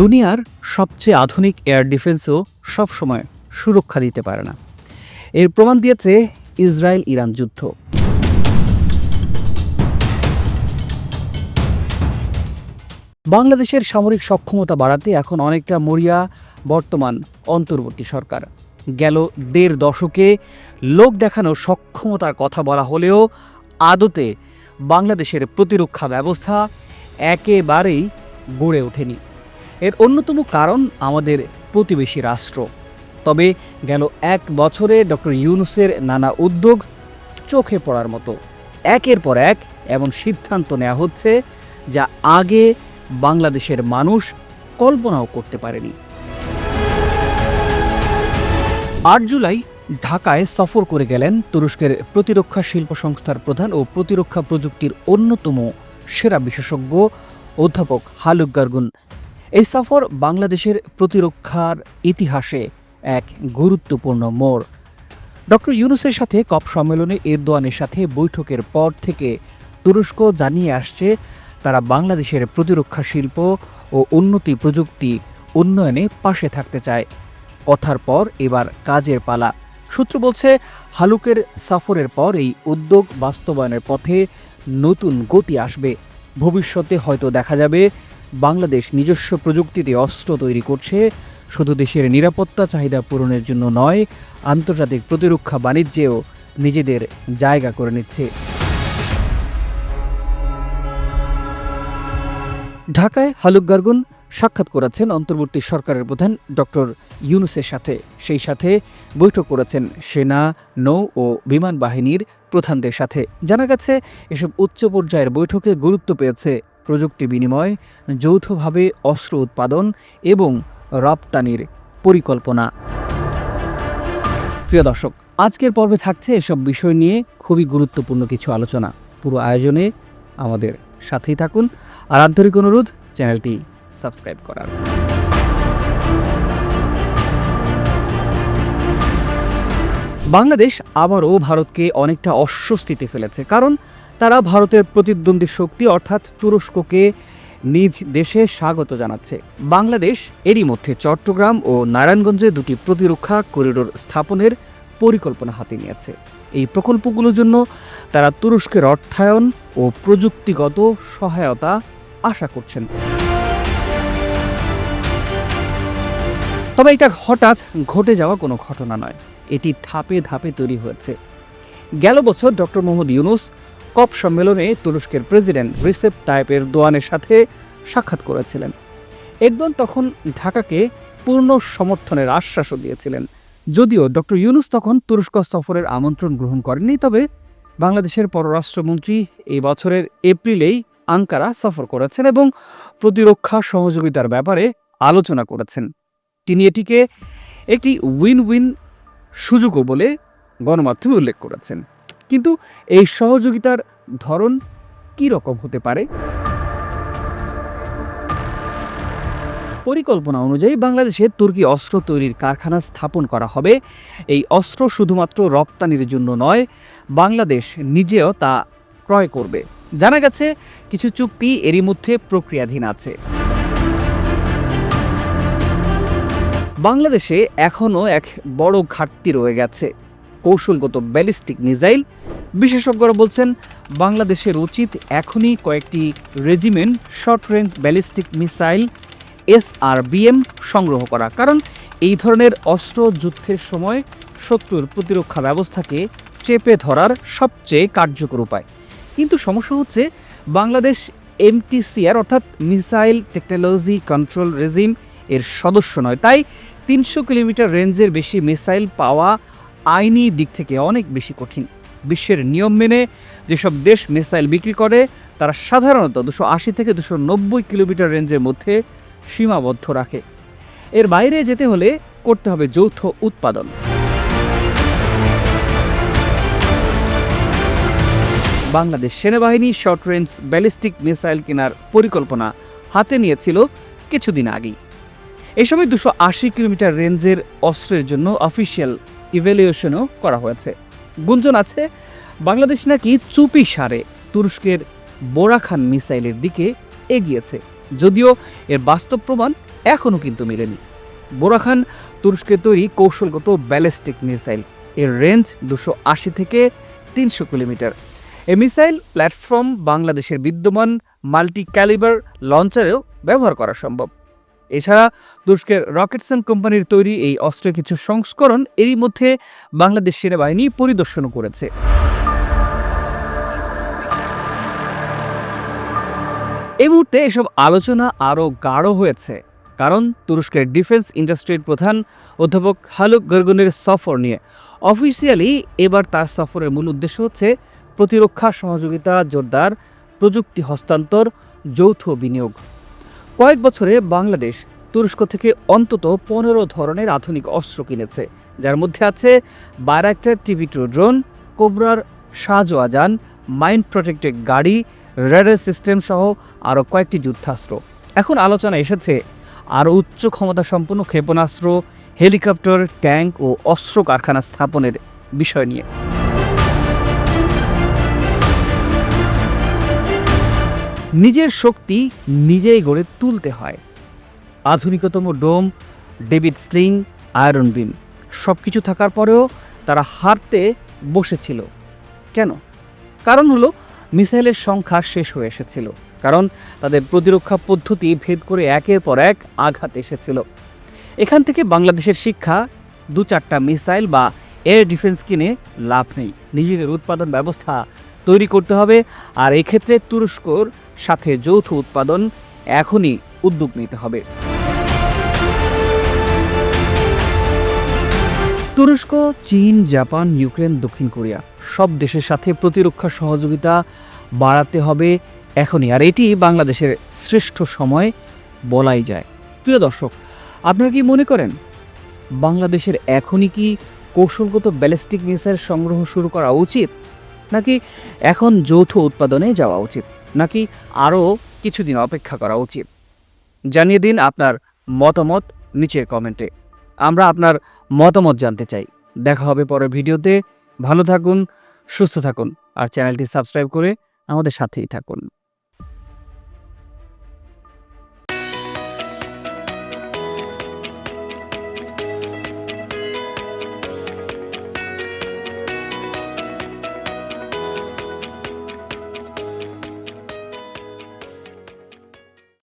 দুনিয়ার সবচেয়ে আধুনিক এয়ার ডিফেন্সও সবসময় সুরক্ষা দিতে পারে না। এর প্রমাণ দিয়েছে ইসরায়েল ইরান যুদ্ধ। বাংলাদেশের সামরিক সক্ষমতা বাড়াতে এখন অনেকটা মরিয়া বর্তমান অন্তর্বর্তী সরকার। গেল দেড় দশকে লোক দেখানো সক্ষমতার কথা বলা হলেও আদতে বাংলাদেশের প্রতিরক্ষা ব্যবস্থা একেবারেই গড়ে ওঠেনি। এর অন্যতম কারণ আমাদের প্রতিবেশী রাষ্ট্র। তবে গেল এক বছরে ডক্টর ইউনুসের নানা উদ্যোগ চোখে পড়ার মতো। একের পর এক এমন সিদ্ধান্ত নেওয়া হচ্ছে যা আগে বাংলাদেশের মানুষ কল্পনাও করতে পারেনি। আট জুলাই ঢাকায় সফর করে গেলেন তুরস্কের প্রতিরক্ষা শিল্প সংস্থার প্রধান ও প্রতিরক্ষা প্রযুক্তির অন্যতম সেরা বিশেষজ্ঞ অধ্যাপক হালুক গার্গুন এই সফর বাংলাদেশের প্রতিরক্ষার ইতিহাসে এক গুরুত্বপূর্ণ মোড়। ডক্টর ইউনুসের সাথে কপ সম্মেলনে এরদোয়ানের সাথে বৈঠকের পর থেকে তুরস্ক জানিয়ে আসছে, তারা বাংলাদেশের প্রতিরক্ষা শিল্প ও উন্নতি প্রযুক্তি উন্নয়নে পাশে থাকতে চায়। কথার পর এবার কাজের পালা। সূত্র বলছে, হালুকের সফরের পর এই উদ্যোগ বাস্তবায়নের পথে নতুন গতি আসবে। ভবিষ্যতে হয়তো দেখা যাবে বাংলাদেশ নিজস্ব প্রযুক্তিতে অস্ত্র তৈরি করছে। শুধু দেশের নিরাপত্তা চাহিদা পূরণের জন্য নয়, আন্তর্জাতিক প্রতিরক্ষা বাণিজ্যেও নিজেদের জায়গা করে নিচ্ছে। ঢাকায় হালুক গার্গুন সাক্ষাৎ করেছেন অন্তর্বর্তী সরকারের প্রধান ডক্টর ইউনুসের সাথে। সেই সাথে বৈঠক করেছেন সেনা, নৌ ও বিমান বাহিনীর প্রধানদের সাথে। জানা গেছে, এসব উচ্চ পর্যায়ের বৈঠকে গুরুত্ব পেয়েছে প্রযুক্তি বিনিময়, যৌথভাবে অস্ত্র উৎপাদন এবং রপ্তানির পরিকল্পনা। প্রিয় দর্শক, আজকের পর্বে থাকছে এসব বিষয় নিয়ে খুবই গুরুত্বপূর্ণ কিছু আলোচনা। পুরো আয়োজনে আমাদের সাথেই থাকুন। আর আন্তরিক অনুরোধ, চ্যানেলটি সাবস্ক্রাইব করার। বাংলাদেশ আবারও ভারতকে অনেকটা অস্বস্তিতে ফেলেছে, কারণ তারা ভারতের প্রতিদ্বন্দ্বী শক্তি অর্থাৎ তুরস্ককে নিজ দেশে স্বাগত জানাচ্ছে। বাংলাদেশ এরই মধ্যে চট্টগ্রাম ও নারায়ণগঞ্জে দুটি প্রতিরক্ষা করিডোর স্থাপনের পরিকল্পনা হাতে নিয়েছে। এই প্রকল্পগুলোর জন্য তারা তুরস্কের অর্থায়ন ও প্রযুক্তিগত সহায়তা আশা করছেন। তবে এটা হঠাৎ ঘটে যাওয়া কোনো ঘটনা নয়। এটি ধাপে ধাপে তৈরি হয়েছে। গেল বছর ডক্টর মোহাম্মদ ইউনুস কপ সম্মেলনে তুরস্কের প্রেসিডেন্ট রিসেপ তাইপের দোয়ানের সাথে সাক্ষাৎ করেছিলেন। এরদোয়ান তখন ঢাকাকে পূর্ণ সমর্থনের আশ্বাসও দিয়েছিলেন। যদিও ডক্টর ইউনুস তখন তুরস্ক সফরের আমন্ত্রণ গ্রহণ করেননি, তবে বাংলাদেশের পররাষ্ট্রমন্ত্রী এই বছরের এপ্রিলেই আঙ্কারা সফর করেছেন এবং প্রতিরক্ষা সহযোগিতার ব্যাপারে আলোচনা করেছেন। তিনি এটিকে একটি উইন উইন সুযোগও বলে গণমাধ্যমে উল্লেখ করেছেন। কিন্তু এই সহযোগিতার ধরন কী রকম হতে পারে? পরিকল্পনা অনুযায়ী বাংলাদেশে তুর্কি অস্ত্র তৈরির কারখানা স্থাপন করা হবে। এই অস্ত্র শুধুমাত্র রপ্তানির জন্য নয়, বাংলাদেশ নিজেও তা ক্রয় করবে। জানা গেছে, কিছু চুক্তি এরই মধ্যে প্রক্রিয়াধীন আছে। বাংলাদেশে এখনও এক বড় ঘাটতি রয়ে গেছে। কৌশলগত ব্যালিস্টিক মিসাইল। বিশেষজ্ঞরা বলছেন, বাংলাদেশের উচিত এখনই কয়েকটি regiment short range ballistic missile SRBM সংগ্রহ করা। কারণ এই ধরনের অস্ত্র যুদ্ধের সময় শত্রুর প্রতিরক্ষা ব্যবস্থাকে চেপে ধরার সবচেয়ে কার্যকর উপায়। কিন্তু সমস্যা হচ্ছে, বাংলাদেশ এমটিসিআর অর্থাৎ মিসাইল টেকনোলজি কন্ট্রোল রেজিম এর সদস্য নয়। তাই তিনশো কিলোমিটার রেঞ্জের বেশি মিসাইল পাওয়া আইনি দিক থেকে অনেক বেশি কঠিন। বিশ্বের নিয়ম মেনে যেসব দেশ মিসাইল বিক্রি করে, তারা সাধারণত দুশো আশি থেকে দুশো নব্বই কিলোমিটার রেঞ্জের মধ্যে সীমাবদ্ধ রাখে। এর বাইরে যেতে হলে করতে হবে যৌথ উৎপাদন। বাংলাদেশ সেনাবাহিনী শর্ট রেঞ্জ ব্যালিস্টিক মিসাইল কেনার পরিকল্পনা হাতে নিয়েছিল কিছুদিন আগেই। এ সময় দুশো আশি কিলোমিটার রেঞ্জের অস্ত্রের জন্য অফিসিয়াল ইভ্যালুয়েশনও করা হয়েছে। গুঞ্জন আছে, বাংলাদেশ নাকি চুপি সারে তুরস্কের বোরাখান মিসাইলের দিকে এগিয়েছে। যদিও এর বাস্তব প্রমাণ এখনও কিন্তু মেলেনি। বোরাখান তুরস্কের তৈরি কৌশলগত ব্যালিস্টিক মিসাইল। এর রেঞ্জ দুশো আশি থেকে তিনশো কিলোমিটার। এ মিসাইল প্ল্যাটফর্ম বাংলাদেশের বিদ্যমান মাল্টি ক্যালিবার লঞ্চারেও ব্যবহার করা সম্ভব। এছাড়া তুরস্কের রকেটসন কোম্পানির তৈরি এই অস্ত্রের কিছু সংস্করণ এরই মধ্যে বাংলাদেশ সেনাবাহিনী পরিদর্শনও করেছে। এই মুহূর্তে এসব আলোচনা আরও গাঢ় হয়েছে, কারণ তুরস্কের ডিফেন্স ইন্ডাস্ট্রির প্রধান অধ্যাপক হালুক গর্গুনের সফর নিয়ে। অফিসিয়ালি এবার তার সফরের মূল উদ্দেশ্য হচ্ছে প্রতিরক্ষা সহযোগিতা, জোরদার, প্রযুক্তি হস্তান্তর, যৌথ বিনিয়োগ। কয়েক বছরে বাংলাদেশ তুরস্ক থেকে অন্তত পনেরো ধরনের আধুনিক অস্ত্র কিনেছে, যার মধ্যে আছে বারাক্টার টিভি টু ড্রোন কোবরার শাহজওয়াজান মাইন্ড প্রোটেক্টেড গাড়ি রেডার সিস্টেম সহ আরও কয়েকটি যুদ্ধাস্ত্র। এখন আলোচনা এসেছে আরও উচ্চ ক্ষমতা সম্পন্ন ক্ষেপণাস্ত্র, হেলিকপ্টার, ট্যাঙ্ক ও অস্ত্র কারখানা স্থাপনের বিষয় নিয়ে। নিজের শক্তি নিজেই গড়ে তুলতে হয়। আধুনিকতম Dome, David Sling, Iron Beam সব কিছু থাকার পরেও তারা হারতে বসেছিল। কেন? কারণ হলো, মিসাইলের সংখ্যা শেষ হয়ে এসেছিল, কারণ তাদের প্রতিরক্ষা পদ্ধতি ভেদ করে একের পর এক আঘাত এসেছিল। এখান থেকে বাংলাদেশের শিক্ষা, দু চারটা মিসাইল বা এয়ার ডিফেন্স কিনে লাভ নেই। নিজেদের উৎপাদন ব্যবস্থা তৈরি করতে হবে। আর এক্ষেত্রে তুরস্কর সাথে যৌথ উৎপাদন এখনই উদ্যোগ নিতে হবে। তুরস্ক, চীন, জাপান, ইউক্রেন, দক্ষিণ কোরিয়া সব দেশের সাথে প্রতিরক্ষা সহযোগিতা বাড়াতে হবে এখনই। আর এটি বাংলাদেশের শ্রেষ্ঠ সময় বলাই যায়। প্রিয় দর্শক, আপনারা কি মনে করেন বাংলাদেশের এখনই কি কৌশলগত ব্যালিস্টিক মিসাইল সংগ্রহ শুরু করা উচিত? নাকি এখন যৌথ উৎপাদনে যাওয়া উচিত? নাকি আরও কিছুদিন অপেক্ষা করা উচিত? জানিয়ে দিন আপনার মতামত নিচের কমেন্টে। আমরা আপনার মতামত জানতে চাই। দেখা হবে পরের ভিডিওতে। ভালো থাকুন, সুস্থ থাকুন, আর চ্যানেলটি সাবস্ক্রাইব করে আমাদের সাথেই থাকুন।